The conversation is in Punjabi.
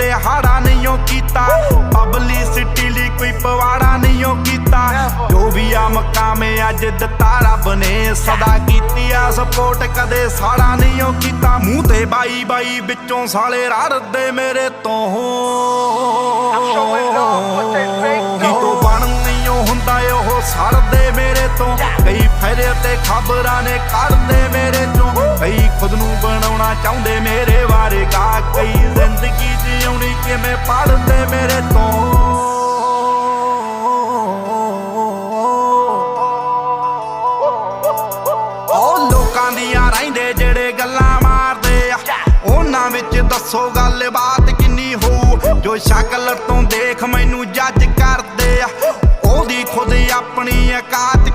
ਕਦੇ ਹਾੜਾ ਨਹੀਂ ਓ ਕੀਤਾ ਪਬਲਿਸਿਟੀ ਲਈ ਕੋਈ ਪਵਾੜਾ ਨਹੀਂ ਕੀਤਾ। ਜੋ ਵੀ ਆ ਮਕਾਮੇ ਅੱਜ ਦਿੱਤਾ ਰੱਬ ਨੇ, ਸਦਾ ਕੀਤੀ ਆ ਸਪੋਰਟ ਕਦੇ ਸਾੜਾ ਨਹੀਂ ਕੀਤਾ। ਮੂੰਹ ਤੇ ਬਾਈ ਬਾਈ ਵਿੱਚੋਂ ਸਾਲੇ ਰੜਦੇ ਮੇਰੇ ਤੋਂ। ਕੀ ਬਣ ਨਹੀਂ ਹੁੰਦਾ ਉਹ ਸੜਦੇ ਮੇਰੇ ਤੋਂ। ਕਈ ਫਾਇਦੇ ਤੇ ਖਬਰਾਂ ਨੇ ਕੱਢਦੇ ਮੇਰੇ ਚੋਂ। ਕਈ ਖੁਦ ਨੂੰ ਬਣਾਉਣਾ ਚਾਹੁੰਦੇ ਮੇਰੇ ਬਾਰੇ ਗਾ ਕਈ ਪੜਦੇ ਮੇਰੇ ਤੋਂ। ਉਹ ਲੋਕਾਂ ਦੀਆਂ ਰਹਿੰਦੇ ਜਿਹੜੇ ਗੱਲਾਂ ਮਾਰਦੇ ਆ। ਉਹਨਾਂ ਵਿੱਚ ਦੱਸੋ ਗੱਲਬਾਤ ਕਿੰਨੀ ਹੋ ਜੋ ਸ਼ਕਲ ਤੋਂ ਦੇਖ ਮੈਨੂੰ ਜੱਜ ਕਰਦੇ ਆ। ਉਹਦੀ ਖੁਦ ਆਪਣੀ ਔਕਾਤ